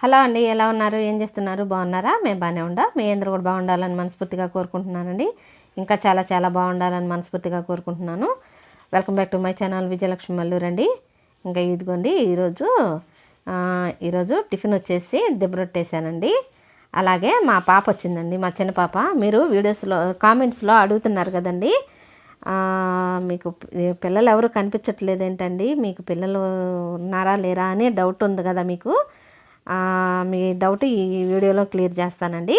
Hello అండి ఎలా ఉన్నారు? ఏం చేస్తున్నారు? బాగున్నారా? మేము బాగానే ఉండా. మీ అందరూ కూడా బాగుండాలని మనస్ఫూర్తిగా కోరుకుంటున్నానండి. ఇంకా చాలా చాలా బాగుండాలని మనస్ఫూర్తిగా కోరుకుంటున్నాను. Welcome back to my channel Vijayalakshmi మల్లూరండి ఇంకా ఇదిగోండి ఈరోజు ఈరోజు టిఫిన్ వచ్చేసి దెబ్బరొట్టేసానండి అలాగే మా పాప వచ్చిందండి మా చిన్న పాప. మీరు వీడియోస్లో కామెంట్స్లో అడుగుతున్నారు కదండి. మీకు పిల్లలు ఎవరు కనిపించట్లేదు ఏంటండి? మీకు పిల్లలు ఉన్నారా లేరా అని డౌట్ ఉంది కదా మీకు. మీ డౌట్ ఈ వీడియోలో క్లియర్ చేస్తానండి.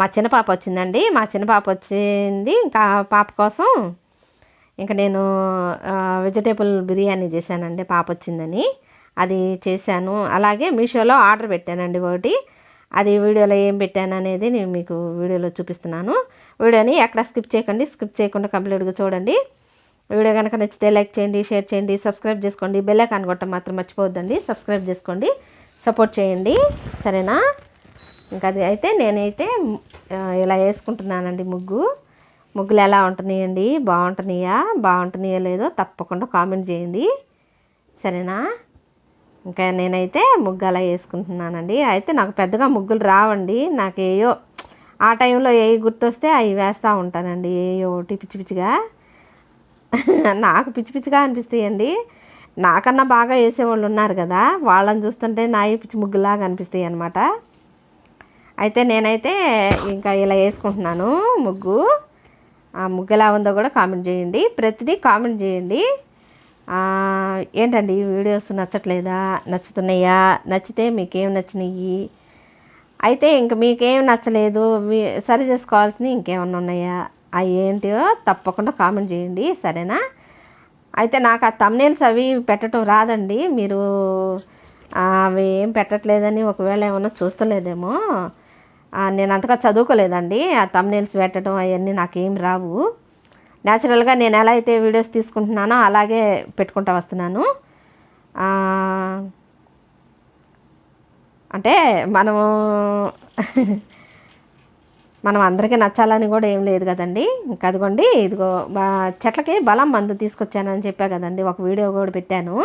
మా చిన్న పాప వచ్చిందండి. మా చిన్న పాప వచ్చింది. ఇంకా పాప కోసం ఇంకా నేను వెజిటేబుల్ బిర్యానీ చేశానండి. పాప వచ్చిందని. అది చేశాను. అలాగే మీషోలో ఆర్డర్ పెట్టానండి ఒకటి. అది వీడియోలో ఏం పెట్టాను అనేది నేను మీకు వీడియోలో చూపిస్తున్నాను. వీడియోని ఎక్కడ స్కిప్ చేయకండి. స్కిప్ చేయకుండా కంప్లీట్గా చూడండి. వీడియో కనుక నచ్చితే లైక్ చేయండి షేర్ చేయండి సబ్స్క్రైబ్ చేసుకోండి. బెల్ ఐకాన్ కొట్టడం మాత్రం మర్చిపోవద్దండి. సబ్స్క్రైబ్ చేసుకోండి. సపోర్ట్ చేయండి. సరేనా? ఇంకా అది అయితే నేనైతే ఇలా వేసుకుంటున్నానండి ముగ్గు. ముగ్గులు ఎలా ఉంటున్నాయండి? బాగుంటున్నాయా? బాగుంటున్నాయో లేదో తప్పకుండా కామెంట్ చేయండి. సరేనా? ఇంకా నేనైతే ముగ్గు అలా వేసుకుంటున్నానండి. అయితే నాకు పెద్దగా ముగ్గులు రావండి. నాకు ఏయో ఆ టైంలో ఏ గుర్తొస్తే అవి వేస్తూ ఉంటానండి. ఏయో ఒకటి పిచ్చి పిచ్చిగా. నాకు పిచ్చి పిచ్చిగా అనిపిస్తాయండి. నాకన్నా బాగా వేసేవాళ్ళు ఉన్నారు కదా వాళ్ళని చూస్తుంటే నా పిచ్చి ముగ్గులాగా అనిపిస్తాయి అనమాట అయితే నేనైతే ఇంకా ఇలా వేసుకుంటున్నాను ముగ్గు. ఆ ముగ్గు ఎలా ఉందో కూడా కామెంట్ చేయండి. ప్రతిదీ కామెంట్ చేయండి. ఏంటండి ఈ వీడియోస్ నచ్చట్లేదా నచ్చుతున్నాయా నచ్చితే మీకేం నచ్చినాయి? అయితే ఇంక మీకేం నచ్చలేదు మీ సరి చేసుకోవాల్సినవి ఇంకేమన్నా ఉన్నాయా? అవి ఏంటో తప్పకుండా కామెంట్ చేయండి సరేనా? అయితే నాకు ఆ తమ్నేల్స్ అవి పెట్టడం రాదండి. మీరు అవి ఏం పెట్టట్లేదని ఒకవేళ ఏమన్నా చూస్తలేదేమో. నేను అంతగా చదువుకోలేదండి. ఆ తమ్నేల్స్ పెట్టడం అవన్నీ నాకేం రావు. న్యాచురల్గా నేను ఎలా అయితే వీడియోస్ తీసుకుంటున్నానో అలాగే పెట్టుకుంటా వస్తున్నాను. అంటే మనము మనం అందరికీ నచ్చాలని కూడా ఏం లేదు కదండి. ఇంకా అదిగోండి ఇదిగో చెట్లకి బలం మందు తీసుకొచ్చానని చెప్పా కదండి. ఒక వీడియో కూడా పెట్టాను.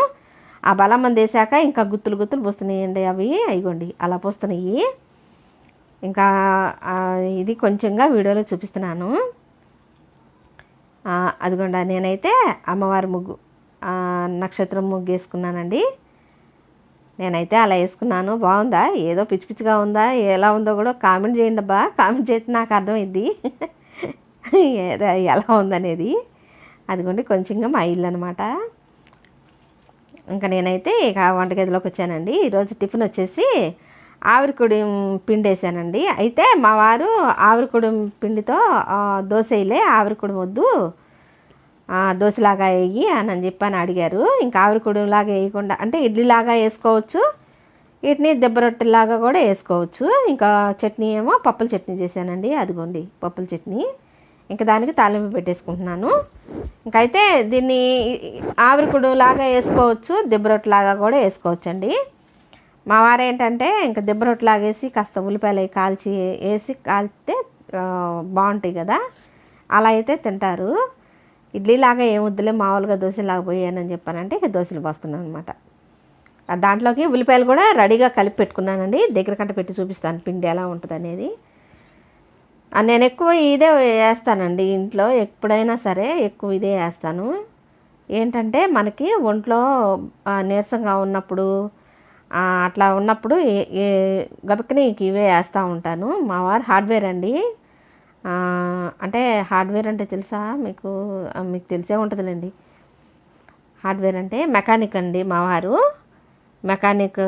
ఆ బలం మందు వేసాక ఇంకా గుత్తులు గుత్తులు పోస్తున్నాయండి అవి. అయిగోండి అలా పోస్తున్నాయి. ఇంకా ఇది కొంచెంగా వీడియోలో చూపిస్తున్నాను. అదిగోండి నేనైతే అమ్మవారి ముగ్గు నక్షత్రం ముగ్గు వేసుకున్నానండి. నేనైతే అలా వేసుకున్నాను. బాగుందా? ఏదో పిచ్చి పిచ్చిగా ఉందా? ఎలా ఉందో కూడా కామెంట్ చేయండి అబ్బా. కామెంట్ చేస్తే నాకు అర్థమైంది ఎలా ఉందనేది. అదిగోండి కొంచెంగా మా ఇల్లు అనమాట ఇంకా నేనైతే ఇక వంటగదిలోకి వచ్చానండి. ఈరోజు టిఫిన్ వచ్చేసి ఆవిరికుడి పిండి వేసానండి అయితే మా వారు ఆవిరికుడి పిండితో దోశ వేయలే ఆవిరికుడి వద్దు దోశలాగా వేయి అని అని చెప్పి అని అడిగారు. ఇంకా ఆవిరికుడులాగా వేయకుండా అంటే ఇడ్లీలాగా వేసుకోవచ్చు వీటిని దెబ్బ రొట్టెలాగా కూడా వేసుకోవచ్చు. ఇంకా చట్నీ ఏమో పప్పుల చట్నీ చేశానండి అదిగోండి పప్పుల చట్నీ. ఇంకా దానికి తాలింపు పెట్టేసుకుంటున్నాను. ఇంకైతే దీన్ని ఆవిరికుడు లాగా వేసుకోవచ్చు దెబ్బ రొట్టెలాగా కూడా వేసుకోవచ్చు అండి మా వారు ఏంటంటే ఇంకా దెబ్బ రొట్టెలాగా వేసి కాస్త ఉల్లిపాయలు కాల్చి వేసి కాల్చితే బాగుంటాయి కదా అలా అయితే తింటారు. ఇడ్లీలాగా ఏం వద్దులే మామూలుగా దోశలాగా పోయానని చెప్పానంటే ఇక దోశలు పోస్తున్నాను అనమాట దాంట్లోకి ఉల్లిపాయలు కూడా రెడీగా కలిపి పెట్టుకున్నానండి. దగ్గర కంట పెట్టి చూపిస్తాను పిండి ఎలా ఉంటుంది అనేది నేను ఎక్కువ ఇదే వేస్తానండి ఇంట్లో ఎప్పుడైనా సరే ఎక్కువ ఇదే వేస్తాను. ఏంటంటే మనకి ఒంట్లో నీరసంగా ఉన్నప్పుడు అట్లా ఉన్నప్పుడు ఏ- ఇవే వేస్తూ ఉంటాను. మా వారు హార్డ్వేర్ అండి. అంటే హార్డ్వేర్ అంటే తెలుసా? మీకు మీకు తెలిసే ఉంటుందిలేండి. హార్డ్వేర్ అంటే మెకానిక్ అండి మావారు మెకానిక్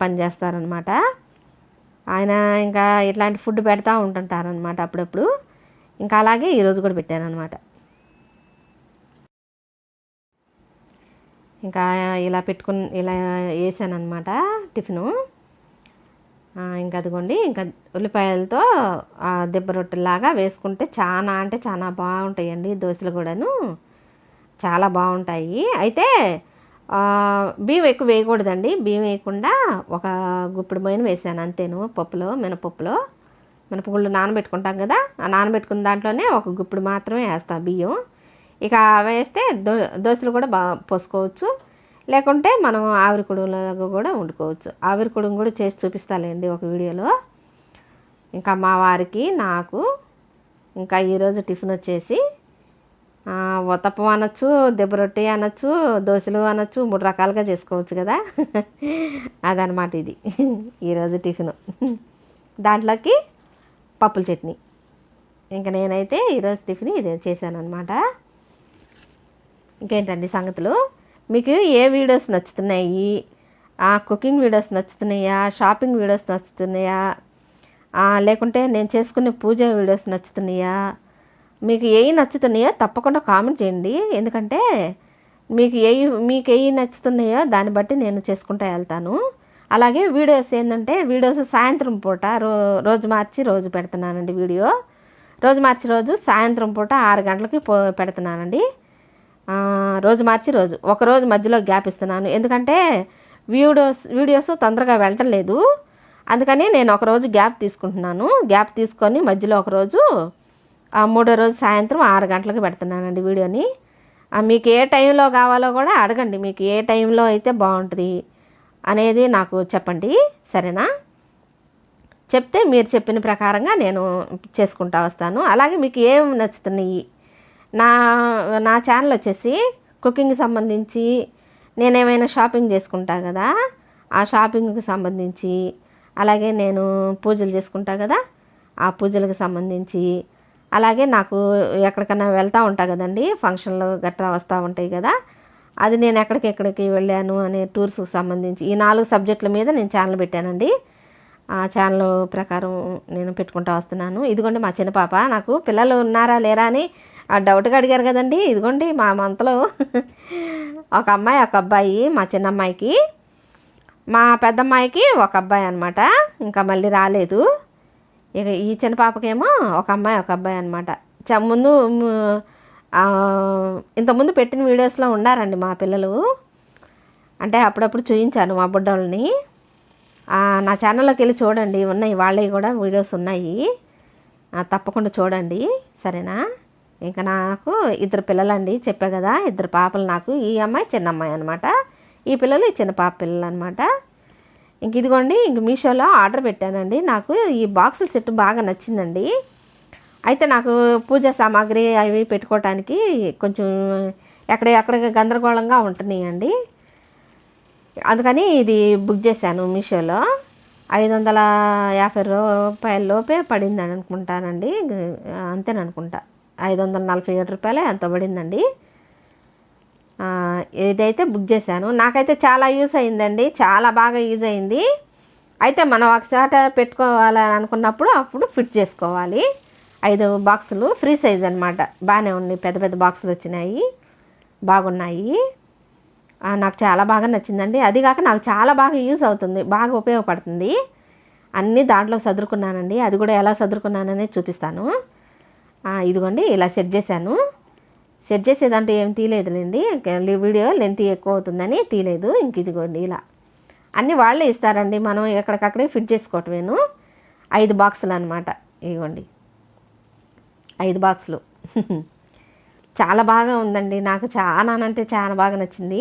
పని చేస్తారనమాట. ఆయన ఇంకా ఇట్లాంటి ఫుడ్ పెడతా ఉంటుంటారనమాట అప్పుడప్పుడు. ఇంకా అలాగే ఈరోజు కూడా పెట్టానమాట ఇంకా ఇలా పెట్టుకుని ఇలా వేసాను అనమాట టిఫిను. ఇంకా అదిగోండి ఇంకా ఉల్లిపాయలతో దిబ్బ దెబ్బ రొట్టెలాగా వేసుకుంటే చాలా అంటే చాలా బాగుంటాయండి దోశలు కూడాను. చాలా బాగుంటాయి. అయితే బియ్యం ఎక్కువ వేయకూడదండి. బియ్యం వేయకుండా ఒక గుప్పిడి మైన వేసాను అంతేను పప్పులో మినపప్పులో. మినపగుళ్ళు నానబెట్టుకుంటాం కదా ఆ నానబెట్టుకున్న దాంట్లోనే ఒక గుప్పిడి మాత్రమే వేస్తాను బియ్యం. ఇక వేస్తే దో దోశలు కూడా బాగా పోసుకోవచ్చు. లేకుంటే మనం ఆవిరి కుడులాగా కూడా వండుకోవచ్చు. ఆవిరి కుడుం కూడా చేసి చూపిస్తాలేండి ఒక వీడియోలో. ఇంకా మా వారికి నాకు ఇంకా ఈరోజు టిఫిన్ వచ్చేసి ఆ, ఉతప్పం అనొచ్చు దెబ్బరొట్టి అనొచ్చు దోశలు అనొచ్చు మూడు రకాలుగా చేసుకోవచ్చు కదా. అదనమాట ఇది. ఈరోజు టిఫిన్. దాంట్లోకి పప్పుల చట్నీ. ఇంకా నేనైతే ఈరోజు టిఫిన్ ఇదే చేశాను అనమాట ఇంకేంటండి సంగతులు? మీకు ఏ వీడియోస్ నచ్చుతున్నాయి? ఆ కుకింగ్ వీడియోస్ నచ్చుతున్నాయా? షాపింగ్ వీడియోస్ నచ్చుతున్నాయా? లేకుంటే నేను చేసుకునే పూజ వీడియోస్ నచ్చుతున్నాయా? మీకు ఏవి నచ్చుతున్నాయో తప్పకుండా కామెంట్ చేయండి. ఎందుకంటే మీకు ఏ మీకు ఏవి నచ్చుతున్నాయో దాన్ని బట్టి నేను చేసుకుంటూ వెళ్తాను. అలాగే వీడియోస్ ఏంటంటే వీడియోస్ సాయంత్రం పూట రో రోజు మార్చి రోజు పెడుతున్నానండి వీడియో. రోజు మార్చి రోజు సాయంత్రం పూట ఆరు గంటలకి పో పెడుతున్నానండి. రోజు మార్చి రోజు. ఒకరోజు మధ్యలో గ్యాప్ ఇస్తున్నాను. ఎందుకంటే వీడియోస్ వీడియోస్ తొందరగా వెళ్ళటం లేదు. అందుకని నేను ఒకరోజు గ్యాప్ తీసుకుంటున్నాను. గ్యాప్ తీసుకొని మధ్యలో ఒక రోజు ఆ, మూడో రోజు సాయంత్రం ఆరు గంటలకు పెడుతున్నానండి వీడియోని. మీకు ఏ టైంలో కావాలో కూడా అడగండి. మీకు ఏ టైంలో అయితే బాగుంటుంది అనేది నాకు చెప్పండి. సరేనా? చెప్తే మీరు చెప్పిన ప్రకారంగా నేను చేసుకుంటా వస్తాను. అలాగే మీకు ఏం నచ్చుతున్నాయి నా నా ఛానల్ వచ్చేసి కుకింగ్కి సంబంధించి నేనేమైనా షాపింగ్ చేసుకుంటా కదా ఆ షాపింగ్కి సంబంధించి అలాగే నేను పూజలు చేసుకుంటా కదా ఆ పూజలకు సంబంధించి అలాగే నాకు ఎక్కడికైనా వెళ్తూ ఉంటా కదండి ఫంక్షన్లు గట్రా వస్తూ ఉంటాయి కదా అది నేను ఎక్కడికి ఎక్కడికి వెళ్ళాను అనే టూర్స్కి సంబంధించి ఈ నాలుగు సబ్జెక్టుల మీద నేను ఛానల్ పెట్టానండి. ఆ ఛానల్ ప్రకారం నేను పెట్టుకుంటా వస్తున్నాను. ఇదిగోండి మా చిన్న పాప నాకు పిల్లలు ఉన్నారా లేరా అని ఆ డౌట్గా అడిగారు కదండి. ఇదిగోండి మా మంతలో ఒక అమ్మాయి ఒక అబ్బాయి మా చిన్న అమ్మాయికి మా పెద్దమ్మాయికి ఒక అబ్బాయి అనమాట ఇంకా మళ్ళీ రాలేదు. ఇక ఈ చిన్న పాపకేమో ఒక అమ్మాయి ఒక అబ్బాయి అనమాట చ ముందు ఇంతకుముందు పెట్టిన వీడియోస్లో ఉన్నారండి మా పిల్లలు. అంటే అప్పుడప్పుడు చూయించాను మా బుడ్డోళ్ళని. నా ఛానల్లోకి వెళ్ళి చూడండి. ఉన్నాయి వాళ్ళవి కూడా వీడియోస్ ఉన్నాయి. తప్పకుండా చూడండి. సరేనా? ఇంకా నాకు ఇద్దరు పిల్లలండి చెప్పా కదా ఇద్దరు పాపలు నాకు ఈ అమ్మాయి చిన్న అమ్మాయి అనమాట ఈ పిల్లలు ఈ చిన్న పాప పిల్లలు అనమాట ఇంక ఇదిగోండి ఇంక మీషోలో ఆర్డర్ పెట్టానండి. నాకు ఈ బాక్సుల సెట్ బాగా నచ్చిందండి. అయితే నాకు పూజా సామాగ్రి అవి పెట్టుకోవటానికి కొంచెం ఎక్కడ ఎక్కడ గందరగోళంగా ఉంటున్నాయండి. అందుకని ఇది బుక్ చేశాను మీషోలో. ఐదు వందల యాభై రూపాయల లోపే పడింది అనుకుంటానండి. అంతేననుకుంటా. ఐదు వందల నలభై ఏడు రూపాయలే ఎంత పడిందండి. ఇదైతే బుక్ చేశాను. నాకైతే చాలా యూస్ అయిందండి. చాలా బాగా యూజ్ అయింది. అయితే మనం ఒకసారి పెట్టుకోవాలని అనుకున్నప్పుడు అప్పుడు ఫిట్ చేసుకోవాలి. ఐదు బాక్సులు ఫ్రీ సైజ్ అనమాట బాగానే ఉన్నాయి. పెద్ద పెద్ద బాక్సులు వచ్చినాయి. బాగున్నాయి. నాకు చాలా బాగా నచ్చిందండి. అది కాక నాకు చాలా బాగా యూజ్ అవుతుంది. బాగా ఉపయోగపడుతుంది. అన్నీ దాంట్లో సదురుకున్నానండి. అది కూడా ఎలా సదురుకున్నాననే చూపిస్తాను. ఇదిగోండి ఇలా సెట్ చేశాను. సెట్ చేసేదంటే ఏం తీయలేదులేండి. వీడియో లెంత్ ఎక్కువ అవుతుందని తీయలేదు. ఇంక ఇదిగోండి ఇలా. అన్నీ వాళ్ళే ఇస్తారండి. మనం ఎక్కడికక్కడే ఫిట్ చేసుకోవటమేను. ఐదు బాక్సులు అనమాట ఇవ్వండి ఐదు బాక్సులు చాలా బాగా ఉందండి. నాకు చాలా అంటే చాలా బాగా నచ్చింది.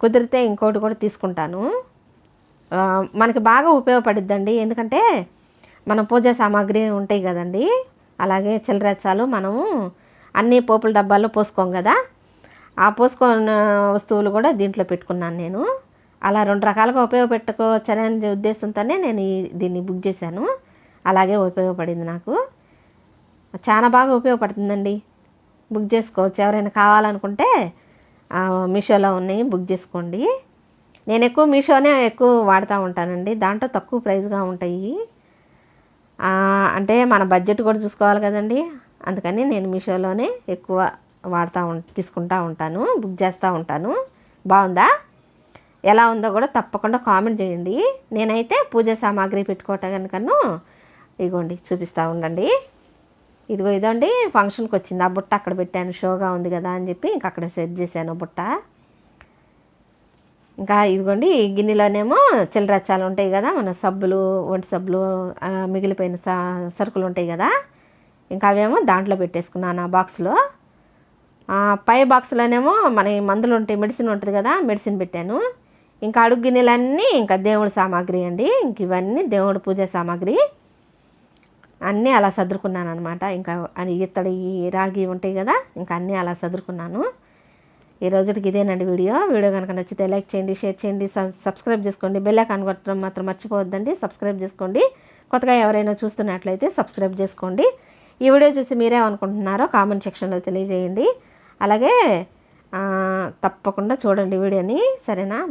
కుదిరితే ఇంకోటి కూడా తీసుకుంటాను. మనకి బాగా ఉపయోగపడిద్దండి. ఎందుకంటే మన పూజా సామాగ్రి ఉంటాయి కదండి. అలాగే చిల్లరెచ్చాలు మనము అన్ని పోపుల డబ్బాల్లో పోసుకోం కదా. ఆ పోసుకున్న వస్తువులు కూడా దీంట్లో పెట్టుకున్నాను నేను. అలా రెండు రకాలుగా ఉపయోగపెట్టుకోవచ్చనే ఉద్దేశంతోనే నేను ఈ- దీన్ని బుక్ చేశాను. అలాగే ఉపయోగపడింది నాకు. చాలా బాగా ఉపయోగపడుతుందండి. బుక్ చేసుకోవచ్చు. ఎవరైనా కావాలనుకుంటే మీషోలో ఉన్నాయి. బుక్ చేసుకోండి. నేను ఎక్కువ మీషోనే ఎక్కువ వాడుతూ ఉంటానండి. దాంట్లో తక్కువ ప్రైస్గా ఉంటాయి. అంటే మన బడ్జెట్ కూడా చూసుకోవాలి కదండి. అందుకని నేను మీషోలోనే ఎక్కువ వాడుతూ ఉం తీసుకుంటూ ఉంటాను బుక్ చేస్తూ ఉంటాను. బాగుందా? ఎలా ఉందో కూడా తప్పకుండా కామెంట్ చేయండి. నేనైతే పూజ సామాగ్రి పెట్టుకోవటం కనుకను ఇగోండి చూపిస్తూ ఉండండి. ఇదిగో ఇదండి ఫంక్షన్కి వచ్చింది. ఆ బుట్ట అక్కడ పెట్టాను షోగా ఉంది కదా అని చెప్పి ఇంక అక్కడ సెట్ చేశాను బుట్ట. ఇంకా ఇదిగోండి ఈ గిన్నెలోనేమో చిల్లరచ్చాలు ఉంటాయి కదా మన సబ్బులు వంటి సబ్బులు మిగిలిపోయిన స- సరుకులు ఉంటాయి కదా ఇంకా అవేమో దాంట్లో పెట్టేసుకున్నాను ఆ బాక్స్లో. పై బాక్స్లోనేమో మన మందులు ఉంటాయి మెడిసిన్ ఉంటుంది కదా మెడిసిన్ పెట్టాను. ఇంకా అడుగు గిన్నెలన్నీ ఇంకా దేవుడి సామాగ్రి అండి ఇంక ఇవన్నీ దేవుడి పూజ సామాగ్రి. అన్నీ అలా సర్దుకున్నాను అనమాట ఇంకా అని ఇత్తడి రాగి ఉంటాయి కదా ఇంకా అన్నీ అలా సర్దుకున్నాను. ఈ రోజుకి ఇదేనండి వీడియో. వీడియో కనుక నచ్చితే లైక్ చేయండి షేర్ చేయండి సబ్- సబ్స్క్రైబ్ చేసుకోండి. బెల్ ఐకాన్ కొట్టడం మాత్రం మర్చిపోవద్దండి. సబ్స్క్రైబ్ చేసుకోండి. కొత్తగా ఎవరైనా చూస్తున్నట్లయితే సబ్స్క్రైబ్ చేసుకోండి. ఈ వీడియో చూసి మీరేమనుకుంటున్నారో కామెంట్ సెక్షన్లో తెలియజేయండి. అలాగే తప్పకుండా చూడండి వీడియోని. సరేనా?